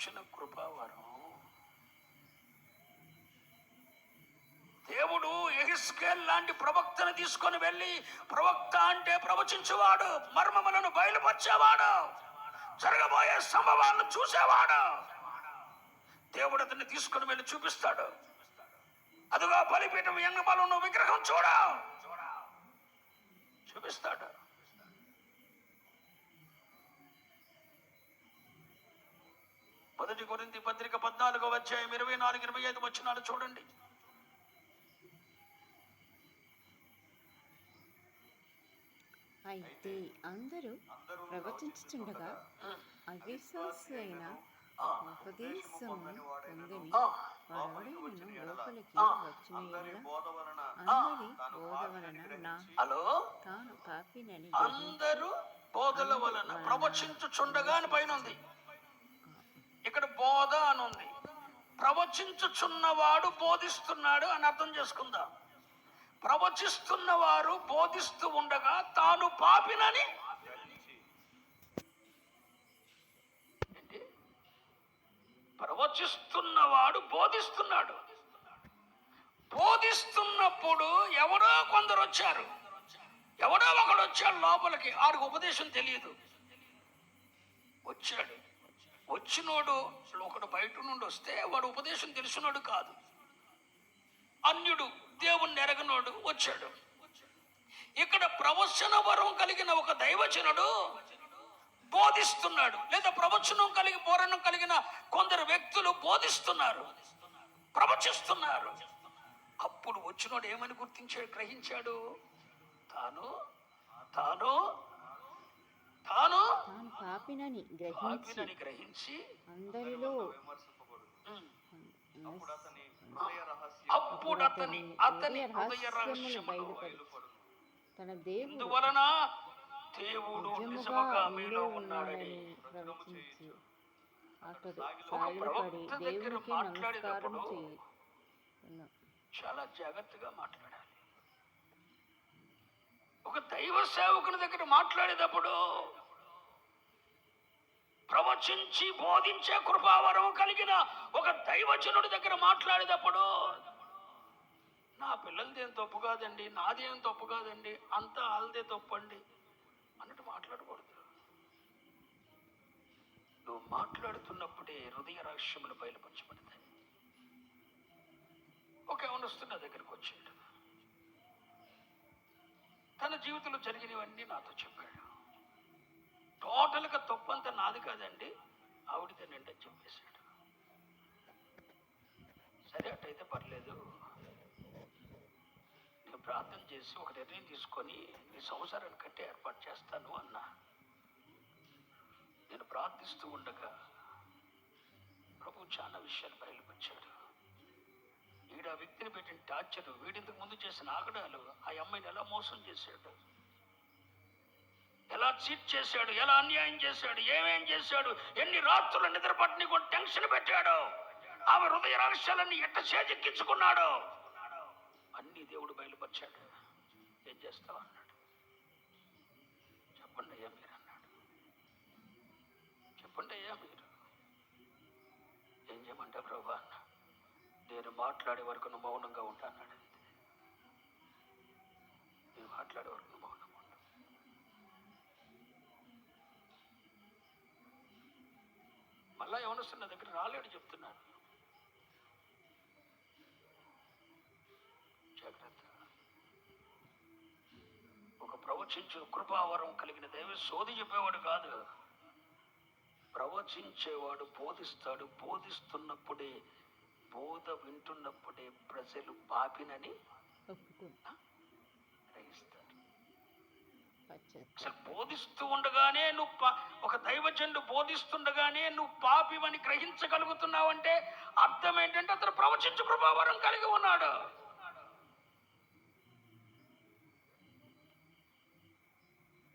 రక్షణ కృపావరం. దేవుడు ఎహిస్కేల్ లాంటి ప్రవక్తను తీసుకొని వెళ్ళి ప్రవక్త అంటే ప్రవచించేవాడు మర్మములను బయలుపరిచేవాడు జరగబోయే సంభవాలను చూసేవాడు. దేవుడు అతన్ని తీసుకొని వెళ్ళి చూపిస్తాడు. అదిగో బలిపీఠం ఎంగబలను విగ్రహం చూడ. చూపిస్తాడు. మొదటి కొరింది పత్రిక పద్నాలుగో అధ్యాయం ఇరవై నాలుగు ఇరవై ఐదు వచ్చినాలు చూడండి. అయితే అందరూ ప్రవచించుచుండగా అవిశ్వాసులైన పొందని లోపలికి. వచ్చిన అందరి బోధ వలన నా తాను పాపినని అందరూ బోధల వలన ప్రవచించుచుండగా అని పైన ఉంది. ఇక్కడ బోధ అని ఉంది. ప్రవచించుచున్నవాడు బోధిస్తున్నాడు అని అర్థం చేసుకుందాం. ప్రవచిస్తున్నవారు బోధిస్తూ ఉండగా తాను పాపినని ప్రవచిస్తున్నవాడు బోధిస్తున్నాడు. బోధిస్తున్నప్పుడు ఎవరో కొందరు వచ్చారు. ఎవడో ఒకడు వచ్చాడు లోపలికి. ఆడికి ఉపదేశం తెలియదు. వచ్చాడు. వచ్చినోడు ఒకడు బయట నుండి వస్తే వాడు ఉపదేశం తెలిసినోడు కాదు. అన్యుడు దేవుణ్ణి ఎరగనోడు వచ్చాడు. ఇక్కడ ప్రవచన వరం కలిగిన ఒక దైవజనుడు బోధిస్తున్నాడు. లేదా ప్రవచనం కలిగి పోరణం కలిగిన కొందరు వ్యక్తులు బోధిస్తున్నారు ప్రవచిస్తున్నారు. అప్పుడు వచ్చినోడు ఏమని గుర్తించాడు గ్రహించాడు? తాను తాను తాను తాను పాపినని గ్రహించి గ్రహించి అందరిలో అప్పుడు అతని అతని హృదయ రహస్యములు తన దేవుడు ఇందువలన దేవుడు నిజముగా మీలో ఉన్నాడని ప్రవచించి. అతడు సాగిలపడి దేవునికి నమస్కారం చేయి. చాలా జాగ్రత్తగా మాట్లాడాలి. ఒక దైవ సేవకుని దగ్గర మాట్లాడేటప్పుడు ప్రవచించి బోధించే కృపావరం కలిగిన ఒక దైవజనుడి దగ్గర మాట్లాడేటప్పుడు నా పిల్లలదేం తప్పు కాదండి నాదేం తప్పు కాదండి అంతా వాళ్ళదే తప్పు అండి అన్నట్టు మాట్లాడకూడదు. నువ్వు మాట్లాడుతున్నప్పుడే హృదయ రహస్యములు బయలుపరచబడతాయి. ఒక యవనస్తుడు దగ్గరికి వచ్చాడు తన జీవితంలో జరిగినవన్నీ నాతో చెప్పాడు. నాది కాదండి. ఆవిడదేనండి అని చెప్పేశాడు. సరే అట్టయితే పర్లేదు. నేను ప్రార్థన చేసి ఒక నిర్ణయం తీసుకొని నీ సంసారాన్ని కట్టే ఏర్పాటు చేస్తాను అన్నా. నేను ప్రార్థిస్తూ ఉండగా ప్రభు చాలా విషయాలు బయలుపరిచాడు. వీడు ఆ వ్యక్తిని పెట్టిన టార్చర్ వీడింతకు ముందు చేసిన ఆగడాలు ఆ అమ్మాయిని ఎలా మోసం చేశాడు? ఎలా చీట్ చేశాడు ఎలా అన్యాయం చేశాడు ఏమేం చేశాడు ఎన్ని రాత్రులు నిద్రపట్టిని కూడా టెన్షన్ పెట్టాడు. ఆమె హృదయ రహస్యాలన్నీ ఎట్ట చేజెక్కించుకున్నాడు. అన్ని దేవుడు బయలుపరిచాడు. ఏం చేస్తావు అన్నాడు. చెప్పండి అయ్యా మీరు అన్నాడు. చెప్పండి అయ్యా మీరు. ఏం చేయమంటే ప్రభు అన్న? నేను మాట్లాడే వరకు మౌనంగా ఉంటా అన్నాడు. నేను మాట్లాడే వరకు మళ్ళా ఎవరొస్తున్న దగ్గర రాలేడు చెప్తున్నాను. జాగ్రత్త. ఒక ప్రవచించు కృపావరం కలిగిన దైవ సోది చెప్పేవాడు కాదు. ప్రవచించేవాడు బోధిస్తాడు. బోధిస్తున్నప్పుడే బోధ వింటున్నప్పుడే ప్రజలు పాపినని ఒప్పుకుంటా. అసలు బోధిస్తూ ఉండగానే నువ్వు ఒక దైవజనుడు బోధిస్తుండగానే నువ్వు పాపివని గ్రహించగలుగుతున్నావంటే అర్థం ఏంటంటే అతను ప్రవచించు కృపావరం కలిగి ఉన్నాడు.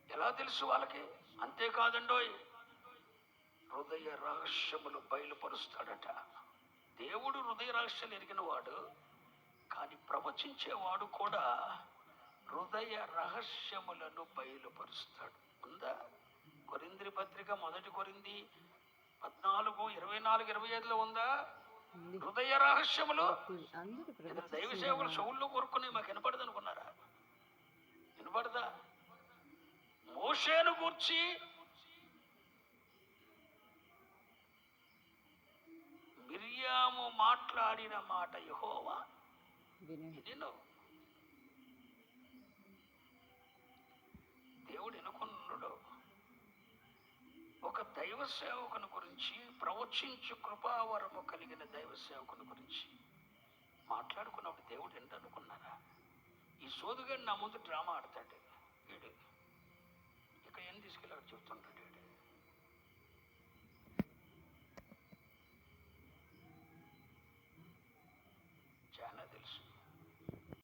ఎలా తెలుసు వాళ్ళకి? అంతేకాదండోయ్ హృదయ రహస్యములు బయలుపరుస్తాడట. దేవుడు హృదయ రహస్యాలు ఎరిగిన వాడు కానీ ప్రవచించేవాడు కూడా హృదయ రహస్యములను బయలుపరుస్తాడు. ఉందా? కొరింద్రి పత్రిక మొదటి కొరింది పద్నాలుగు ఇరవై నాలుగు ఇరవై ఐదులో ఉందా? హృదయ రహస్యములు? దైవ. సేవకులు చెవుల్లో కొరుకుని మాకు వినపడదు అనుకున్నారా వినపడదా? మోషేను గూర్చి మిరియాము మాట్లాడిన మాట యహోవా. విను. దేవుడు ఎనుకున్నాడు ఒక దైవ సేవకుని గురించి ప్రవచించు కృపావరము కలిగిన దైవ సేవకుని గురించి మాట్లాడుకున్నప్పుడు దేవుడు ఏంటనుకున్నారా ఈ సోదుగాడు నా ముందు డ్రామా ఆడతాడు. వీడు ఇక్కడ ఏం తీసుకెళ్ళాడు చెప్తుంటాడు వీడు